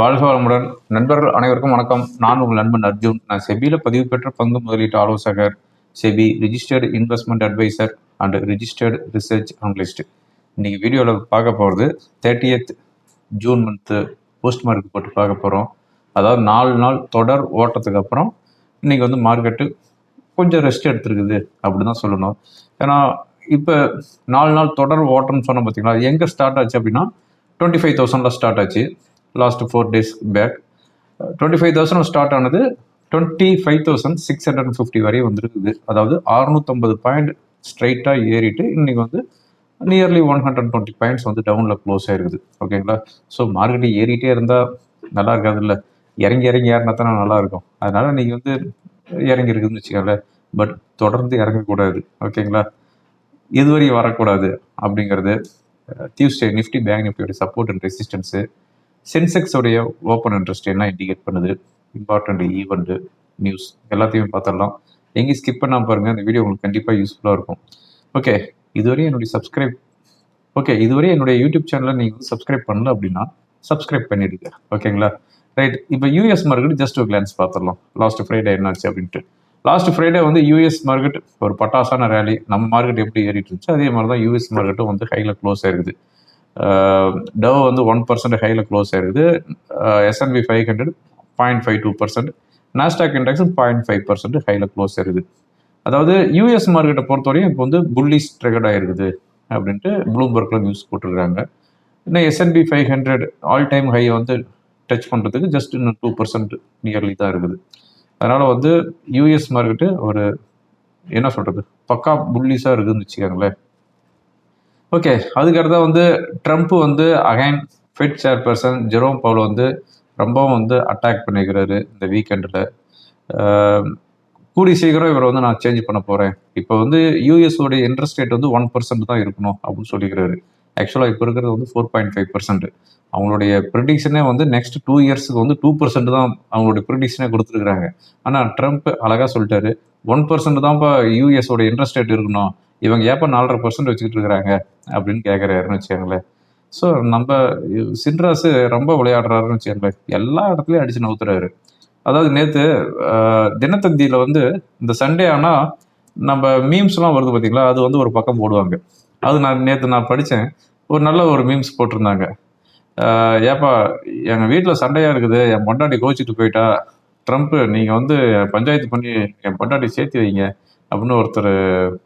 வாழ்க வளமுடன். நண்பர்கள் அனைவருக்கும் வணக்கம். நான் உங்கள் நண்பன் அர்ஜுன். நான் செபியில் பதிவு பெற்ற பங்கு முதலீட்டு ஆலோசகர் SEBI registered investment adviser and registered research analyst இன்னைக்கு வீடியோவில் பார்க்க போகிறது thirtieth June month post mark போட்டு பார்க்க போகிறோம் அதாவது நாலு நாள் தொடர் ஓட்டத்துக்கு அப்புறம் இன்னைக்கு வந்து மார்க்கெட்டு கொஞ்சம் ரெஸ்ட் எடுத்துருக்குது அப்படி தான் சொல்லணும். ஏன்னா இப்போ நாலு நாள் தொடர் ஓட்டம்னு சொன்ன பார்த்தீங்களா எங்கே ஸ்டார்ட் ஆச்சு அப்படின்னா டுவெண்ட்டி ஃபைவ் தௌசண்டில் ஸ்டார்ட் ஆச்சு. Last four days back twenty five thousand start ஆனது twenty five thousand six hundred fifty வரையும் வந்துருக்குது. அதாவது அறுநூத்தம்பது பாயிண்ட் ஸ்ட்ரைட்டாக ஏறிட்டு இன்னைக்கு வந்து nearly one hundred twenty points வந்து டவுனில் க்ளோஸ் ஆயிருக்குது. ஓகேங்களா ஸோ மார்க்கெட்டு ஏறிட்டே இருந்தால் நல்லா இருக்காது இல்லை இறங்கி இறங்கி ஏறினா தானே நல்லா இருக்கும். அதனால நீங்கள் வந்து இறங்கி இருக்குதுன்னு வச்சுக்கோங்களேன். பட் தொடர்ந்து இறங்கக்கூடாது. ஓகேங்களா இதுவரையும் வரக்கூடாது அப்படிங்கிறது டியூஸ்டே நிஃப்டி பேங்க் நிஃப்டியோட சப்போர்ட் அண்ட் ரெசிஸ்டன்ஸு சென்செக்ஸோடைய ஓப்பன் இன்ட்ரெஸ்ட் என்ன இண்டிகேட் பண்ணுது? இம்பார்ட்டண்ட் ஈவெண்ட்டு நியூஸ் எல்லாத்தையும் பார்த்துடலாம். எங்கேயும் ஸ்கிப் பண்ணாம பாருங்கள் இந்த வீடியோ உங்களுக்கு கண்டிப்பாக யூஸ்ஃபுல்லாக இருக்கும். ஓகே இதுவரையும் என்னுடைய சப்ஸ்கிரைப் ஓகே இதுவரை என்னுடைய யூடியூப் சேனலை நீங்கள் வந்து சப்ஸ்கிரைப் பண்ணல அப்படின்னா சப்ஸ்கிரைப் பண்ணிடுங்க. ஓகேங்களா ரைட் இப்போ யூஎஸ் மார்க்கெட் ஜஸ்ட் ஒரு கிளான்ஸ் பார்த்துடலாம். லாஸ்ட் ஃப்ரைடே என்னாச்சு அப்படின்ட்டு. லாஸ்ட் ஃப்ரைடே வந்து யூஎஸ் மார்க்கெட் ஒரு பட்டாசான ரேலி நம்ம மார்க்கெட் எப்படி ஏறிட்டு இருந்துச்சு அதே மாதிரி தான் யூஎஸ் மார்க்கெட்டும் வந்து ஹையில் க்ளோஸ் ஆயிருக்குது. டவ் வந்து ஒன் பர்சன்ட் ஹையில் க்ளோஸ் ஆயிருக்குது S and P five hundred point five two percent Nasdaq index point five percent ஹையில் க்ளோஸ் ஆயிருக்குது அதாவது யூஎஸ் மார்க்கெட்டை பொறுத்தவரையும் இப்போ வந்து புல்லிஸ் ட்ரெகட் ஆயிருக்குது அப்படின்ட்டு ப்ளூம்பர்க்கில் நியூஸ் போட்டிருக்காங்க. இன்னும் S and P five hundred all time high வந்து டச் பண்ணுறதுக்கு ஜஸ்ட் இன்னும் டூ பர்சன்ட் நியர்லி தான் இருக்குது. அதனால் வந்து யூஎஸ் மார்க்கெட்டு ஒரு என்ன சொல்கிறது பக்கா புல்லிஸாக இருக்குதுன்னு வச்சுக்கோங்களேன். ஓகே அதுக்கடுத்தா வந்து ட்ரம்ப் வந்து again Fed chairperson Jerome Powell வந்து ரொம்பவும் வந்து அட்டாக் பண்ணிக்கிறாரு இந்த வீக்கெண்டில் கூடி சீக்கிரம் இவரை வந்து நான் சேஞ்ச் பண்ண போகிறேன் இப்போ வந்து யூஎஸ் இன்ட்ரெஸ்ட் ரேட் வந்து ஒன் பர்சன்ட் தான் இருக்கணும் அப்படின்னு சொல்லிக்கிறாரு. ஆக்சுவலாக இப்போ இருக்கிறது வந்து ஃபோர் பாயிண்ட் ஃபைவ் பர்சன்ட் அவங்களுடைய ப்ரிடிக்ஷனே வந்து நெக்ஸ்ட் டூ இயர்ஸுக்கு வந்து டூ பர்சன்ட் தான் அவங்களுடைய ப்ரிடிக்ஷனே கொடுத்துருக்குறாங்க. ஆனால் ட்ரம்ப் அழகாக சொல்லிட்டாரு ஒன் பர்சன்ட் தான்ப்பா யூஎஸோட இன்ட்ரெஸ்ட் ரேட் இருக்கணும். இவங்க ஏப்போ நாலரை பர்சன்ட் வச்சுக்கிட்டு இருக்கிறாங்க அப்படின்னு கேட்குறாருன்னு வச்சுக்கோங்களேன். ஸோ நம்ம சின்ராசு ரொம்ப விளையாடுறாருன்னு வச்சுக்கோங்களேன். எல்லா இடத்துலையும் அடிச்சு நவுத்துறாரு. அதாவது நேற்று தினத்தந்தியில் வந்து இந்த சண்டே ஆனால் நம்ம மீம்ஸ்லாம் வருது பார்த்தீங்களா அது வந்து ஒரு பக்கம் போடுவாங்க. அது நான் நேற்று நான் படித்தேன் ஒரு நல்ல ஒரு மீம்ஸ் போட்டிருந்தாங்க. ஏப்பா எங்கள் வீட்டில் சண்டையாக இருக்குது. என் பொண்டாட்டி கோச்சிட்டு போயிட்டா. ட்ரம்ப்பு நீங்கள் வந்து பஞ்சாயத்து பண்ணி என் பொண்டாட்டி சேர்த்து வைங்க. அப்படின்னு ஒருத்தர்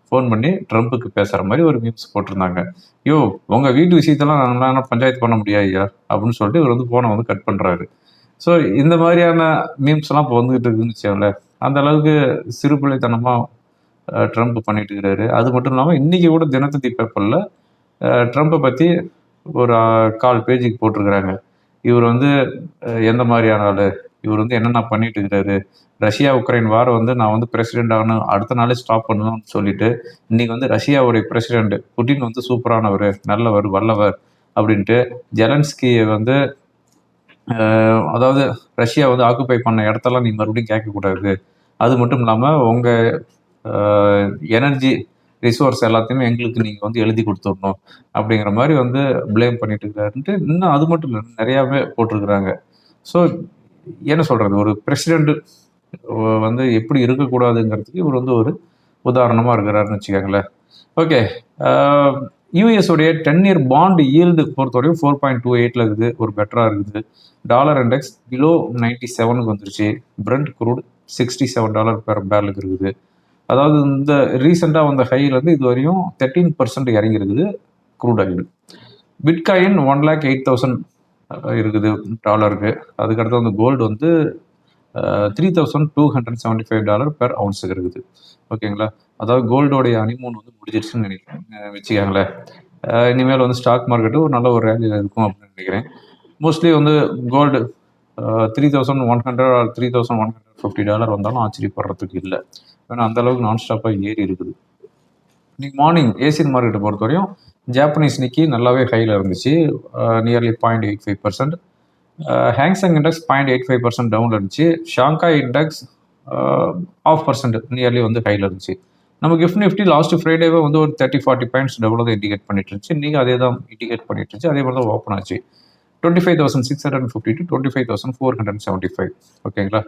ஃபோன் பண்ணி ட்ரம்ப்புக்கு பேசுகிற மாதிரி ஒரு மீம்ஸ் போட்டிருந்தாங்க. ஐயோ உங்கள் வீட்டு விஷயத்தெல்லாம் நாங்களாம் பஞ்சாயத்து பண்ண முடியாது ஐயா அப்படின்னு சொல்லிட்டு இவர் வந்து ஃபோனை வந்து கட் பண்ணுறாரு ஸோ இந்த மாதிரியான மீம்ஸ்லாம் இப்போ வந்துகிட்டு இருக்குன்னு வச்சுக்கோங்களேன் அந்த அளவுக்கு சிறுபிள்ளைத்தனமாக ட்ரம்ப் பண்ணிட்டு இருக்கிறாரு அது மட்டும் இல்லாமல் இன்றைக்கி கூட தினத்தந்தி பேப்பரில் ட்ரம்ப்பை பற்றி ஒரு கால் பேஜுக்கு போட்டிருக்கிறாங்க. இவர் வந்து எந்த மாதிரியான ஆள்? இவர் வந்து என்னென்ன பண்ணிட்டு இருக்கிறாரு ரஷ்யா உக்ரைன் வாரம் வந்து நான் வந்து பிரசிடென்ட் ஆகணும் அடுத்த நாளே ஸ்டாப் பண்ணணும்னு சொல்லிட்டு இன்னைக்கு வந்து ரஷ்யாவுடைய பிரசிடென்ட் புட்டின் வந்து சூப்பரானவர் நல்லவர் வல்லவர் அப்படின்ட்டு ஜெலன்ஸ்கியை வந்து அதாவது ரஷ்யா வந்து ஆக்குப்பை பண்ண இடத்தெல்லாம் நீ மறுபடியும் கேட்கக்கூடாது அது மட்டும் இல்லாமல் உங்கள் எனர்ஜி ரிசோர்ஸ் எல்லாத்தையுமே எங்களுக்கு நீங்கள் வந்து எழுதி கொடுத்துடணும் அப்படிங்கிற மாதிரி வந்து ப்ளேம் பண்ணிட்டு இருக்காருன்ட்டு இன்னும் அது மட்டும் இல்லை நிறையாவே போட்டிருக்கிறாங்க. ஸோ என்ன சொல்கிறது ஒரு பிரசிடெண்ட் வந்து எப்படி இருக்கக்கூடாதுங்கிறதுக்கு இவர் வந்து ஒரு உதாரணமாக இருக்கிறாருன்னு வச்சுக்கோங்களேன். ஓகே யூஎஸோடைய டென் இயர் பாண்டு ஈல்டு பொறுத்தவரையும் ஃபோர் பாயிண்ட் டூ எயிட்டில் இருக்குது. ஒரு பெட்டராக இருக்குது. டாலர் இண்டெக்ஸ் பிலோ நைன்டி செவனுக்கு வந்துருச்சு. Brent crude sixty seven dollar per பேரலுக்கு இருக்குது. அதாவது இந்த ரீசெண்டாக வந்த ஹையிலேருந்து இது வரையும் தேர்ட்டீன் பர்சன்ட் இறங்கி இருக்குது crude oil bitcoin one lakh eight thousand இருக்குது டாலருக்கு அதுக்கடுத்து வந்து கோல்டு வந்து three thousand two hundred seventy five dollar per அவுன்ஸுக்கு இருக்குது. ஓகேங்களா? அதாவது கோல்டோடைய அனிமூன் வந்து முடிஞ்சிருச்சுன்னு நினைக்கிறேன். வச்சுக்காங்களேன். வச்சுக்கோங்களேன் இனிமேல் வந்து ஸ்டாக் மார்க்கெட்டு ஒரு நல்ல ஒரு ரேலியில் இருக்கும் அப்படின்னு நினைக்கிறேன். மோஸ்ட்லி வந்து gold three thousand one hundred or three thousand one hundred fifty dollar வந்தாலும் ஆச்சரியப்படுறதுக்கு இல்லை. ஏன்னா அந்த அளவுக்கு நான் ஸ்டாப்பாக ஏறி இருக்குது. இன்னைக்கு மார்னிங் ஏசியன் மார்க்கெட்டை பொறுத்தவரையும் ஜாப்பனீஸ் நிக்கி நல்லாவே ஹையில் இருந்துச்சு. Nearly point eight five percent Hang Seng index point eight five percent டவுனில் இருந்துச்சு. Shanghai index half percent nearly வந்து ஹையில் இருந்துச்சு. நம்ம கிஃப்ட் நிஃப்டி லாஸ்ட் ஃப்ரைடேவே வந்து ஒரு thirty forty points develop indicate பண்ணிட்டு இருந்துச்சு. இன்றைக்கி அதே தான் இண்டிகேட் பண்ணிட்டு இருந்துச்சு. அதே மாதிரி தான் ஓப்பன் ஆச்சு. Twenty five thousand six hundred fifty to twenty five thousand four hundred seventy five ஓகேங்களா?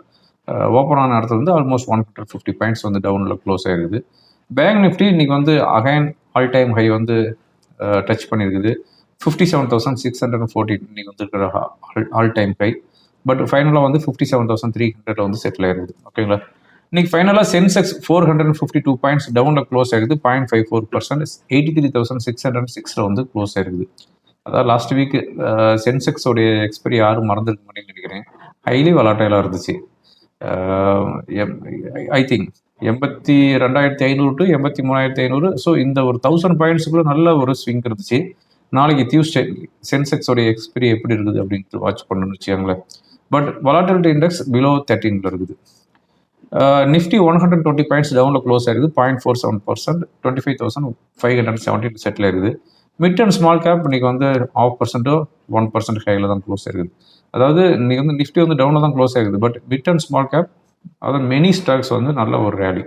ஓப்பன் ஆன இடத்துல வந்து almost one hundred fifty points வந்து டவுனில் க்ளோஸ் ஆயிருக்குது பேங்க் நிஃப்டி இன்னைக்கு வந்து அகைன் ஆல் டைம் ஹை வந்து டச் பண்ணியிருக்குது fifty seven thousand six hundred forty இன்னைக்கு வந்துருக்கிற ஆல் டைம் ஹை பட் ஃபைனலாக வந்து ஃபிஃப்டி செவன் தௌசண்ட் த்ரீ ஹண்ட்ரட்ல வந்து செட்டில் ஆயிருக்குது. ஓகேங்களா இன்னைக்கு ஃபைனலாக Sensex four hundred fifty two points டவுனில் க்ளோஸ் ஆயிருக்குது. Point five four percent eighty three thousand six hundred சிக்ஸில் வந்து க்ளோஸ் ஆயிருக்குது. அதாவது லாஸ்ட் வீக் சென்செக்ஸோடைய எக்ஸ்பெரி யாரும் மறந்துருக்க மாட்டேன்னு நினைக்கிறேன். ஹைலி வலாட்டைலாக இருந்துச்சு. ஐ திங்க் எண்பத்தி ரெண்டாயிரத்தி ஐநூறு டு எண்பத்தி மூணாயிரத்தி ஐநூறு. ஸோ இந்த ஒரு தௌசண்ட் பாயிண்ட்ஸுக்குள்ள நல்ல ஒரு ஸ்விங் இருந்துச்சு. நாளைக்கு டியூஸ்டே சென்செக்ஸோடைய எக்ஸ்பெரி எப்படி இருக்குது அப்படின்ட்டு வாட்ச் பண்ணணும்னு வச்சுக்கோங்களேன். பட் வலாட்டிலிட்டி இண்டெக்ஸ் பிலோ தேர்ட்டீனில் இருக்குது. Nifty one hundred twenty points டவுனில் க்ளோஸ் ஆயிருக்குது. Point four seven percent twenty five thousand five hundred seventy settle ஆயிருக்குது மிட் அண்ட் ஸ்மால் கேப் இன்றைக்கி வந்து ஆஃப் பர்சன்ட்டோ ஒன் பர்சன்ட் ஹையில் தான் க்ளோஸ் ஆயிருக்குது. அதாவது இன்றைக்கி வந்து நிஃப்டி வந்து டவுனில் தான் க்ளோஸ் ஆயிருக்குது. But mid and small cap அதாவது மெனி ஸ்டாக்ஸ் வந்து நல்ல ஒரு ரேலி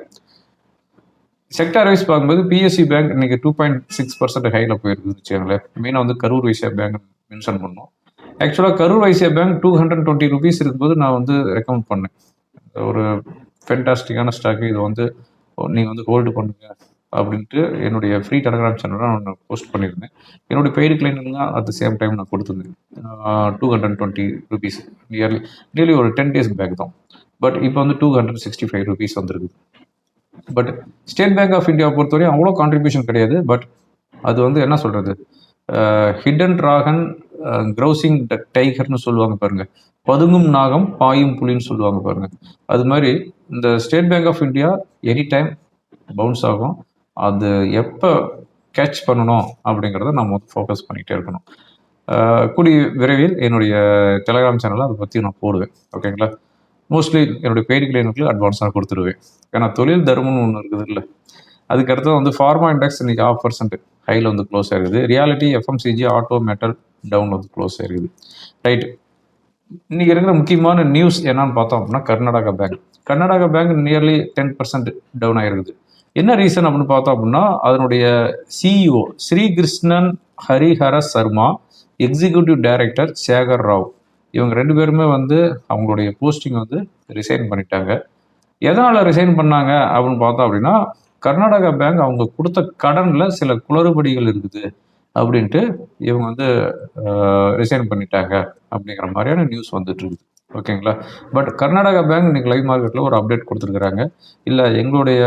செக்டார் வைஸ் பார்க்கும்போது பிஎஸ்சி பேங்க் இன்னைக்கு டூ பாயிண்ட் சிக்ஸ் பர்சன்ட் ஹையில் போயிருந்துச்சுங்களேன் வச்சுக்கோங்களேன் மெயினாக வந்து கரூர் வைசியா பேங்க் மென்ஷன் பண்ணோம். ஆக்சுவலாக Karur Vysya bank two hundred twenty rupees இருக்கும்போது நான் வந்து ரெக்கமெண்ட் பண்ணேன். ஒரு ஃபென்டாஸ்டிக்கான ஸ்டாக்கு இது வந்து நீங்கள் வந்து ஹோல்டு பண்ணுங்க அப்படின்ட்டு என்னுடைய ஃப்ரீ டெலகிராம் சேனலில் நான் போஸ்ட் பண்ணியிருந்தேன். என்னுடைய பெய்டு கிளைண்ட்டுலாம் அட் த சேம் டைம் நான் கொடுத்துருந்தேன். Two hundred twenty rupees nearly nearly ஒரு டென் டேஸ் பேக் தான். பட் இப்போ வந்து two hundred sixty five rupees வந்துருக்குது. But State Bank of India பொறுத்தவரையும் அவ்வளோ கான்ட்ரிபியூஷன் கிடையாது. பட் அது வந்து என்ன சொல்கிறது ஹிடன் ட்ராகன் க்ரௌசிங் டைகர்னு சொல்லுவாங்க பாருங்க. பதுங்கும் நாகம் பாயும் புலின்னு சொல்லுவாங்க பாருங்க. அது மாதிரி இந்த State Bank of India any time bounce ஆகும். அது எப்போ கேட்ச் பண்ணணும் அப்படிங்கிறத நம்ம வந்து ஃபோக்கஸ் பண்ணிகிட்டே இருக்கணும். கூடி விரைவில் என்னுடைய டெலகிராம் சேனலில் அதை பற்றி நான் போடுவேன். ஓகேங்களா மோஸ்ட்லி என்னுடைய பெய்டு கிளைனுக்கு அட்வான்ஸாக கொடுத்துருவேன். ஏன்னா தொழில் தர்மம்னு ஒன்று இருக்குது இல்லை. அதுக்கடுத்து வந்து ஃபார்மா இண்டெக்ஸ் இன்னைக்கு ஆஃப் பர்சன்ட் ஹையில் வந்து க்ளோஸ் ஆயிருக்குது. Realty FMCG auto metal down வந்து க்ளோஸ் ஆயிருக்குது. ரைட் இன்னைக்கு இருக்கிற முக்கியமான நியூஸ் என்னன்னு பார்த்தோம் அப்படின்னா Karnataka bank Karnataka bank nearly ten percent down ஆயிருக்குது. என்ன ரீசன் அப்படின்னு பார்த்தோம் அப்படின்னா அதனுடைய CEO Srikrishnan Harihara Sarma executive director Sekhar Rao. இவங்க ரெண்டு பேருமே வந்து அவங்களுடைய போஸ்டிங் வந்து ரிசைன் பண்ணிட்டாங்க. எதனால் ரிசைன் பண்ணாங்க அப்படின்னு பார்த்தோம் அப்படின்னா கர்நாடகா பேங்க் அவங்க கொடுத்த கடனில் சில குளறுபடிகள் இருக்குது அப்படின்ட்டு இவங்க வந்து ரிசைன் பண்ணிட்டாங்க அப்படிங்கிற மாதிரியான நியூஸ் வந்துட்டு இருக்குது. ஓகேங்களா பட் கர்நாடகா பேங்க் இன்னைக்கு லைவ் மார்க்கெட்டில் ஒரு அப்டேட் கொடுத்துருக்குறாங்க. இல்லை எங்களுடைய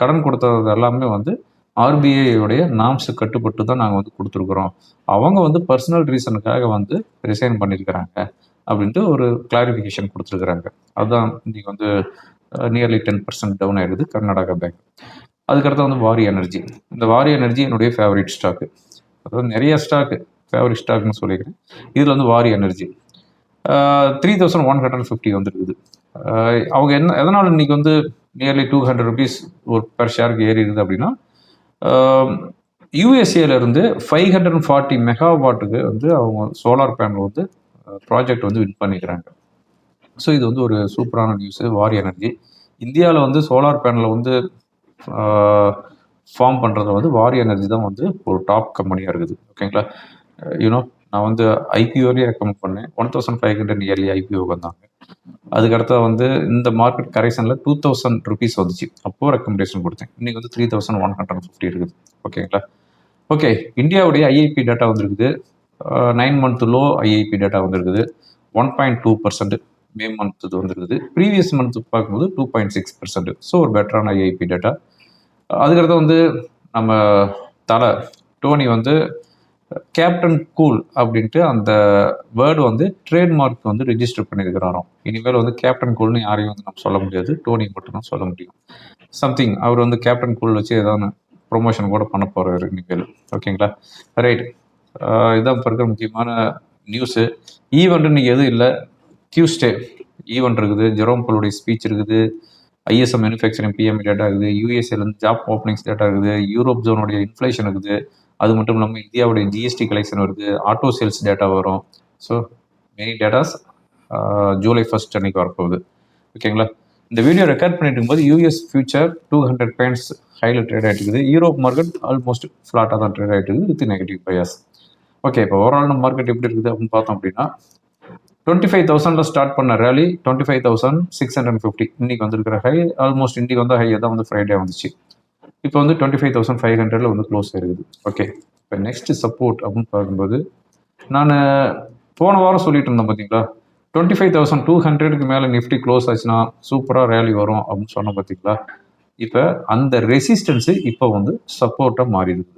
கடன் கொடுத்தது எல்லாமே வந்து ஆர்பிஐயோடைய நாம்ஸு கட்டுப்பட்டு தான் நாங்கள் வந்து கொடுத்துருக்குறோம். அவங்க வந்து பர்சனல் ரீசனுக்காக வந்து ரிசைன் பண்ணியிருக்கிறாங்க அப்படின்ட்டு ஒரு கிளாரிஃபிகேஷன் கொடுத்துருக்குறாங்க. அதுதான் இன்றைக்கி வந்து நியர்லி டென் பர்சன்ட் டவுன் ஆகிடுது கர்நாடகா பேங்க் அதுக்கடுத்து வந்து வாரி எனர்ஜி. இந்த வாரி எனர்ஜி என்னுடைய ஃபேவரட் ஸ்டாக்கு அதாவது நிறைய ஸ்டாக்கு ஃபேவரட் ஸ்டாக்னு சொல்லிக்கிறேன். இதில் வந்து Waaree energy. Three thousand one hundred fifty வந்துருக்குது. அவங்க என்ன எதனால் இன்றைக்கி வந்து நியர்லி டூ ஹண்ட்ரட் ருபீஸ் ஒரு பெர் ஷேருக்கு ஏறிடுது அப்படின்னா யூஎஸ்ஏலேருந்து ஃபைவ் ஹண்ட்ரட் அண்ட் ஃபார்ட்டி மெகாவாட்டுக்கு வந்து அவங்க சோலார் பேனல் வந்து ப்ராஜெக்ட் வந்து வின் பண்ணிக்கிறாங்க. ஸோ இது வந்து ஒரு சூப்பரான நியூஸு வாரி எனர்ஜி இந்தியாவில் வந்து சோலார் பேனலை வந்து ஃபார்ம் பண்ணுறது வந்து வாரி எனர்ஜி தான் வந்து ஒரு டாப் கம்பெனியாக இருக்குது. ஓகேங்களா யூனோ நான் வந்து ஐபிஓலேயே ரெக்கமெண்ட் பண்ணேன். One thousand five hundred early IPO வந்தாங்க. அதுக்கடுத்து வந்து இந்த மார்க்கெட் கரெக்ஷனில் டூ தௌசண்ட் ருபீஸ் வந்துச்சு. அப்போது ரெக்கமெண்டேஷன் கொடுத்தேன். இன்றைக்கி வந்து three thousand one hundred fifty இருக்குது. ஓகேங்களா ஓகே இந்தியாவுடைய ஐஐபி டேட்டா வந்திருக்குது. Nine month low IIP data வந்திருக்குது. One point two percent May month இது வந்திருக்குது. ப்ரீவியஸ் மந்த் பார்க்கும்போது two point six percent so ஒரு பெட்டரான ஐஐபி டேட்டா அதுக்கடுத்து வந்து நம்ம தலை டோனி வந்து கேப்டன் கூல் அப்படின்ட்டு அந்த வேர்டு வந்து ட்ரேட்மார்க் வந்து ரிஜிஸ்டர் பண்ணியிருக்கிறாராம் இனிமேல் வந்து கேப்டன் கூல்னு யாரையும் வந்து நம்ம சொல்ல முடியாது. டோனி மட்டும் தான் சொல்ல முடியும். சம்திங் அவர் வந்து கேப்டன் கூல் வச்சு ஏதாவது ப்ரொமோஷன் கூட பண்ண போகிறாரு இனிமேல். ஓகேங்களா ரைட் இதான் இப்போ இருக்கிற முக்கியமான நியூஸு ஈவெண்ட்டுன்னு எதுவும் இல்லை. டியூஸ்டே ஈவெண்ட் இருக்குது. ஜெரோம் பல்லுடைய ஸ்பீச் இருக்குது. ஐஎஸ்எம் மேனுஃபேக்சரிங் பிஎம் டேட்டா இருக்குது. யூஎஸ்ஏலேருந்து ஜாப் ஓப்பனிங்ஸ் டேட்டா இருக்குது. யூரோப் ஜோனுடைய இன்ஃப்ளேஷன் இருக்குது. அது மட்டும் இல்லாமல் இந்தியாவுடைய ஜிஎஸ்டி கலெக்ஷன் வருது ஆட்டோ சேல்ஸ் டேட்டா வரும். So many datas July first அன்னைக்கு வரப்போகுது. ஓகேங்களா இந்த வீடியோ ரெக்கார்ட் பண்ணிட்டு இருக்கும்போது US future two hundred points ஹையில் ட்ரேட் ஆகிட்டு இருக்குது. யூரோப் மார்க்கெட் ஆல்மோஸ்ட் ஃப்ளாட்டாக தான் ட்ரேட் ஆகிட்டு இருக்குது வித் நெகட்டிவ் பயாஸ் ஓகே இப்போ ஓவரால் மார்க்கெட் எப்படி இருக்குது அப்படின்னு பார்த்தோம் அப்படின்னா டுவெண்ட்டி ஃபைவ் தௌசண்டில் ஸ்டார்ட் பண்ண rally twenty five thousand six hundred fifty இன்னைக்கு வந்திருக்கிற ஹை ஆல்மோஸ்ட் இன்னைக்கு வந்து ஹை தான் வந்து ஃப்ரைடே வந்துச்சு. இப்போ வந்து டுவெண்ட்டி ஃபைவ் தௌசண்ட் ஃபைவ் ஹண்ட்ரட்ல வந்து க்ளோஸ் ஆயிருக்குது. ஓகே இப்போ நெக்ஸ்ட் சப்போர்ட் அப்படின்னு பார்க்கும்போது நான் போன வாரம் சொல்லிட்டு இருந்தேன் பார்த்தீங்களா டுவெண்ட்டி ஃபைவ் தௌசண்ட் டூ ஹண்ட்ரடுக்கு மேலே நிஃப்டி க்ளோஸ் ஆச்சுன்னா சூப்பராக ரேலி வரும் அப்படின்னு சொன்னோம் பார்த்தீங்களா இப்போ அந்த ரெசிஸ்டன்ஸு இப்போ வந்து சப்போர்ட்டாக மாறிடுது.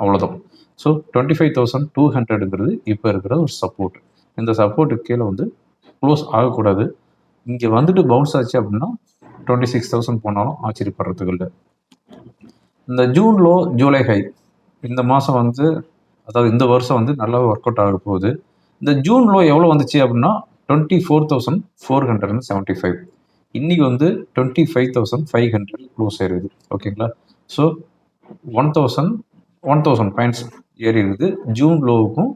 அவ்வளோதான் so twenty five thousand two ஹண்ட்ரடுங்கிறது இப்போ இருக்கிற ஒரு சப்போர்ட் இந்த சப்போர்ட்டுக்கு கீழே வந்து க்ளோஸ் ஆகக்கூடாது. இங்கே வந்துட்டு பவுன்ஸ் ஆச்சு அப்படின்னா டுவெண்ட்டி சிக்ஸ் தௌசண்ட் போனாலும் ஆச்சரியப்படுறதுக்கு இல்லை. இந்த ஜூன்லோ ஜூலை ஹை இந்த மாதம் வந்து அதாவது இந்த வருஷம் வந்து நல்லா ஒர்க் அவுட் ஆக போகுது. இந்த ஜூன்லோ எவ்வளோ வந்துச்சு அப்படின்னா twenty four thousand four hundred and seventy five இன்றைக்கி வந்து twenty five thousand five hundred close ஆயிருது ஓகேங்களா? So one thousand one thousand points ஏறி இருக்குது ஜூன் லோவுக்கும்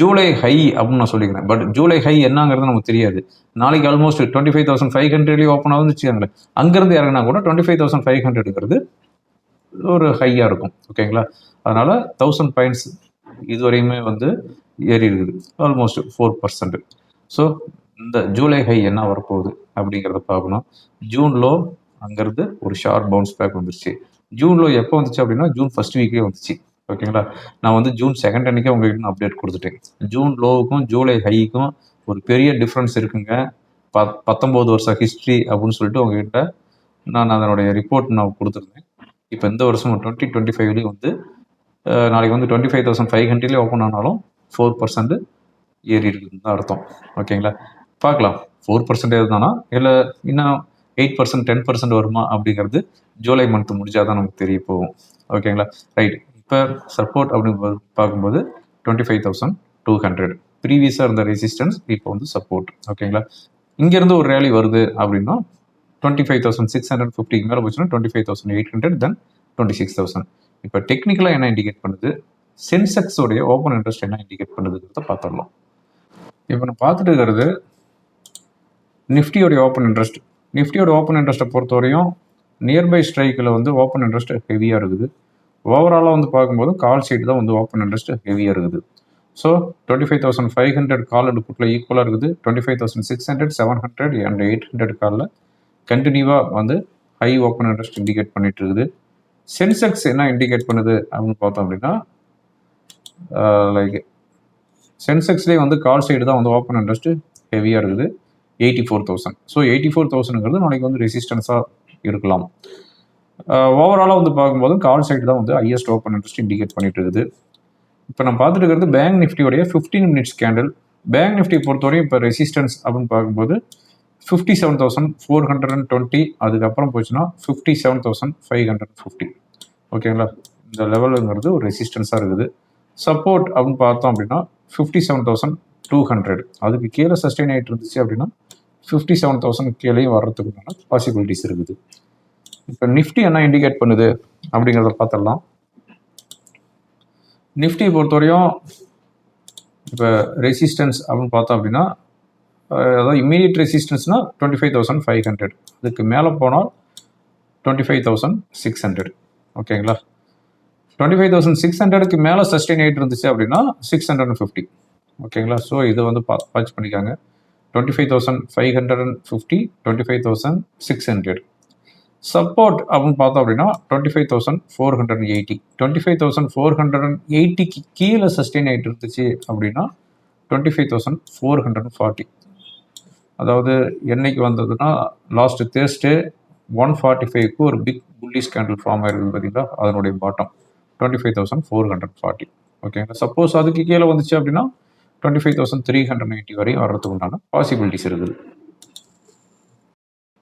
ஜூலை ஹை அப்படின்னு நான் சொல்லிக்கிறேன். பட் ஜூலை ஹை என்னங்கிறது நமக்கு தெரியாது. நாளைக்கு almost twenty five thousand five ஹண்ட்ரட்லேயே open ஆகுதுன்னு வச்சுக்கோங்களேன். அங்கேருந்து இறங்கினா கூட டுவெண்ட்டி ஃபைவ் தௌசண்ட் ஃபைவ் ஹண்ட்ரடுங்கிறது ஒரு ஹையாக இருக்கும். ஓகேங்களா? அதனால் தௌசண்ட் பாயிண்ட்ஸ் இதுவரையுமே வந்து ஏறி இருக்குது. ஆல்மோஸ்ட் ஃபோர் பர்சன்ட் ஸோ இந்த ஜூலை ஹை என்ன வரப்போகுது அப்படிங்கிறத பார்க்கணும். ஜூன்லோ அங்கேருந்து ஒரு ஷார்ப் பவுன்ஸ் பேக் வந்துருச்சு. ஜூன்லோ எப்போ வந்துச்சு அப்படின்னா ஜூன் ஃபர்ஸ்ட் வீக்லேயே வந்துச்சு. ஓகேங்களா? நான் வந்து ஜூன் செகண்ட் அன்னைக்கே உங்ககிட்ட நான் அப்டேட் கொடுத்துட்டேன். ஜூன் லோவுக்கும் ஜூலை ஹைக்கும் ஒரு பெரிய டிஃப்ரென்ஸ் இருக்குங்க. ப பத்தொம்போது வருஷம் ஹிஸ்ட்ரி அப்படின்னு சொல்லிட்டு உங்ககிட்ட நான் அதனுடைய ரிப்போர்ட் நான் கொடுத்துருந்தேன். இப்போ இந்த வருஷம் டுவெண்ட்டி டுவெண்ட்டி ஃபைவ்லேயும் வந்து நாளைக்கு வந்து டுவெண்ட்டி ஃபைவ் தௌசண்ட் ஃபைவ் ஹண்ட்ரட்லேயே ஓப்பன் ஆனாலும் ஃபோர் பர்சன்ட் ஏறி இருக்குதுன்னு தான் அர்த்தம். ஓகேங்களா? பார்க்கலாம். ஃபோர் பர்சன்டேஜ் தானா இல்லை இன்னும் எயிட் பர்சன்ட் டென் பர்சன்ட் வருமா அப்படிங்கிறது ஜூலை மந்த் முடிஞ்சால் தான் நமக்கு தெரிய போகும். ஓகேங்களா? ரைட் இப்போ சப்போர்ட் அப்படின்னு பார்க்கும்போது twenty five thousand two hundred ப்ரீவியஸாக இருந்த ரெசிஸ்டன்ஸ் இப்போ வந்து சப்போர்ட் ஓகேங்களா இங்கேருந்து ஒரு ரேலி வருது அப்படின்னா twenty five thousand six hundred ஃபிஃப்டிக்கு மேலே போச்சுன்னா twenty five thousand eight hundred then twenty six thousand இப்போ டெக்னிக்கலாக என்ன இண்டிகேட் பண்ணுது? சென்செக்ஸோடைய ஓப்பன் இன்ட்ரெஸ்ட் என்ன இண்டிகேட் பண்ணுதுங்கிறத பார்த்துடலாம். இப்போ நான் பார்த்துட்டு இருக்கிறது நிஃப்டியோடைய ஓப்பன் இன்ட்ரெஸ்ட் நிஃப்டியோட ஓப்பன் இன்ட்ரெஸ்ட்டை பொறுத்தவரையும் நியர்பை ஸ்ட்ரைக்கில் வந்து ஓப்பன் இன்ட்ரெஸ்ட் ஹெவியாக இருக்குது. ஓவராலாக வந்து பார்க்கும்போது கால் சைடு தான் வந்து ஓப்பன் இன்ட்ரெஸ்ட் ஹெவியாக இருக்குது. So twenty five thousand five hundred call and புட்டில் ஈக்குவலாக இருக்குது. Twenty five thousand six hundred seven hundred and eight hundred காலில் கண்டினியூவாக வந்து ஹை ஓப்பன் இன்ட்ரெஸ்ட் இண்டிகேட் பண்ணிட்டு இருக்குது. சென்செக்ஸ் என்ன இண்டிகேட் பண்ணுது அப்படின்னு பார்த்தோம் அப்படின்னா லைக் சென்செக்ஸ்லேயே வந்து கால் சைடு தான் வந்து ஓப்பன் இன்ட்ரெஸ்ட் ஹெவியாக இருக்குது. Eighty four thousand so eighty four தௌசண்ட்ங்கிறது நாளைக்கு வந்து ரெசிஸ்டன்ஸாக இருக்கலாம். ஓவராலாக வந்து பார்க்கும்போது கால் சைடு தான் வந்து ஹையஸ்ட் ஓப்பன் இன்ட்ரெஸ்ட் இண்டிகேட் பண்ணிட்டு இருக்குது. இப்போ நான் பார்த்துட்டு இருக்கிறது bank நிஃப்டியோடைய fifteen minutes candle bank Nifty பொறுத்தவரையும் இப்போ ரெசிஸ்டன்ஸ் அப்படின்னு பார்க்கும்போது fifty seven thousand four hundred and twenty அதுக்கப்புறம் போச்சுன்னா fifty seven thousand five hundred fifty ஓகேங்களா இந்த லெவலுங்கிறது ஒரு ரெசிஸ்டன்ஸாக இருக்குது. சப்போர்ட் அப்படின்னு பார்த்தோம் அப்படின்னா fifty seven thousand two hundred அதுக்கு கீழே சஸ்டெயின் ஆகிட்டு இருந்துச்சு அப்படின்னா ஃபிஃப்டி செவன் தௌசண்ட் கீழே வர்றதுக்குண்டான பாசிபிலிட்டிஸ் இருக்குது. இப்போ நிஃப்டி என்ன இண்டிகேட் பண்ணுது அப்படிங்கிறத பார்த்துடலாம். நிஃப்டி பொறுத்தவரையும் இப்போ ரெசிஸ்டன்ஸ் அப்படின்னு பார்த்தோம் அப்படின்னா அதாவது immediate ரெசிஸ்டன்ஸ்னா twenty five thousand five hundred அதுக்கு மேலே போனால் twenty five thousand six hundred ஓகேங்களா? டுவெண்ட்டி ஃபைவ் தௌசண்ட் சிக்ஸ் ஹண்ட்ரடுக்கு மேலே சஸ்டெயின் ஆகிட்டு இருந்துச்சு அப்படின்னா சிக்ஸ் ஹண்ட்ரட் அண்ட் ஃபிஃப்டி ஓகேங்களா? ஸோ இதை வந்து பா வாட்ச் பண்ணிக்காங்க. Twenty five thousand five hundred and fifty twenty five thousand six hundred support அப்படின்னு பார்த்தோம் அப்படின்னா twenty five thousand four hundred and eighty twenty five thousand four hundred and எயிட்டிக்கு கீழே sustain ஆகிட்டு இருந்துச்சு அப்படின்னா twenty five thousand four hundred and forty அதாவது என்னைக்கு வந்ததுன்னா லாஸ்ட் தேர்ஸ்டே ஒன் ஃபார்ட்டி ஃபைவ்க்கு ஒரு பிக் புள்ளி ஸ்கேண்டல் ஃபார்ம் ஆயிருக்குது பார்த்தீங்களா? அதனுடைய bottom twenty five thousand four hundred forty ஓகேங்களா சப்போஸ் அதுக்கு கீழே வந்துச்சு அப்படின்னா twenty five thousand three hundred eighty வரையும் வர்றதுக்கு உண்டான பாசிபிலிட்டிஸ் இருக்குது.